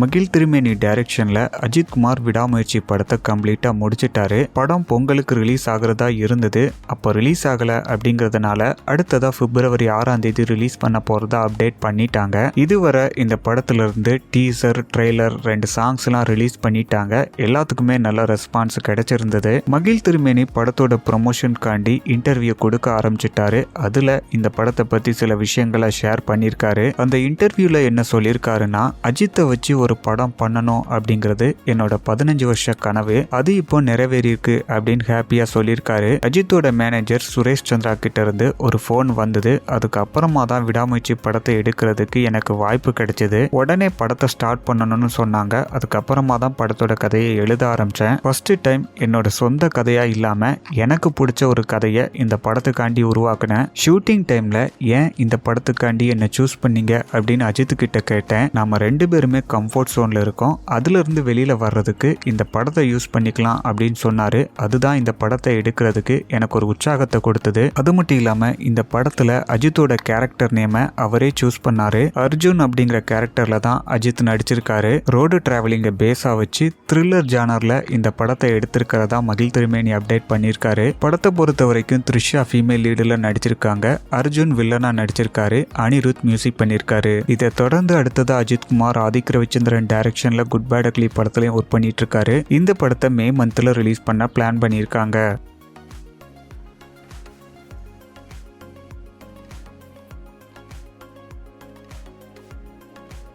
மகிழ் திருமேனி டைரக்ஷன்ல அஜித் குமார் விடாமுயற்சி படத்தை கம்ப்ளீட்டா முடிச்சிட்டாரு. படம் பொங்கலுக்கு ரிலீஸ் ஆகிறதா இருந்தது. அப்போ ரிலீஸ் ஆகல அப்படிங்கறதுனால அடுத்ததா பிப்ரவரி ஆறாம் தேதி ரிலீஸ் பண்ண போறதா அப்டேட் பண்ணிட்டாங்க. இதுவரை இந்த படத்துல இருந்து டீசர் ட்ரெய்லர் ரெண்டு சாங்ஸ் எல்லாம் ரிலீஸ் பண்ணிட்டாங்க. எல்லாத்துக்குமே நல்ல ரெஸ்பான்ஸ் கிடைச்சிருந்தது. மகிழ் திருமேனி படத்தோட ப்ரொமோஷனுக்காண்டி இன்டர்வியூ கொடுக்க ஆரம்பிச்சிட்டாரு. அதுல இந்த படத்தை பத்தி சில விஷயங்களை ஷேர் பண்ணியிருக்காரு அந்த இன்டர்வியூல என்ன சொல்லியிருக்காருன்னா அஜித்தை வச்சு ஒரு படம் பண்ணணும் அப்படிங்கிறது என்னோட பதினஞ்சு வருஷ கனவு. அது இப்போ நிறைவேறியிருக்கு அப்படின்னு ஹாப்பியாக சொல்லியிருக்காரு. அஜித்தோட மேனேஜர் சுரேஷ் சந்திரா கிட்ட இருந்து ஒரு ஃபோன் வந்தது. அதுக்கப்புறமா தான் விடாமுயற்சி படத்தை எடுக்கிறதுக்கு எனக்கு வாய்ப்பு கிடைச்சது. உடனே படத்தை ஸ்டார்ட் பண்ணணும்னு சொன்னாங்க. அதுக்கப்புறமா தான் படத்தோட கதையை எழுத ஆரம்பித்தேன் ஃபர்ஸ்ட் டைம் என்னோட சொந்த கதையாக இல்லாமல் எனக்கு பிடிச்ச ஒரு கதையை இந்த படத்துக்காண்டி உருவாக்குனேன். ஷூட்டிங் டைமில் ஏன் இந்த படத்துக்காண்டி என்னை சூஸ் பண்ணீங்க அப்படின்னு அஜித் கிட்ட கேட்டேன். நாம ரெண்டு பேருமே கம்ஃபர்ட் ஜோன்ல இருக்கோம். அதுலேருந்து வெளியில் வர்றதுக்கு இந்த படத்தை யூஸ் பண்ணிக்கலாம் அப்படின்னு சொன்னார். அதுதான் இந்த படத்தை எடுக்கிறதுக்கு எனக்கு ஒரு உற்சாகத்தை கொடுத்தது. அது மட்டும் இல்லாமல் இந்த படத்தில் அஜித்தோட கேரக்டர் நேமை அவரே சூஸ் பண்ணார். அர்ஜுன் அப்படிங்கிற கேரக்டரில் தான் அஜித் நடிச்சிருக்காரு. ரோடு டிராவலிங்கை பேஸாக வச்சு த்ரில்லர் ஜானரில் இந்த படத்தை எடுத்திருக்கிறதா மகிழ் திருமேனி அப்டேட் பண்ணியிருக்காரு. படத்தை பொறுத்த வரைக்கும் த்ரிஷா ஃபீமேல் லீடில் நடிச்சிருக்காங்க. அர்ஜுன் வில்லனாக நடிச்சிருக்காரு. அனிருத் மியூசிக் பண்ணியிருக்காரு. இதை தொடர்ந்து அடுத்ததாக அஜித் குமார் ஆதிக் ரவிச்சந்திரன் டைரக்ஷன்ல குட் பை டக்லி படத்துலயும் ஒர்க் பண்ணிட்டு இருக்காரு. இந்த படத்தை மே மந்த்ல ரிலீஸ் பண்ண பிளான் பண்ணியிருக்காங்க.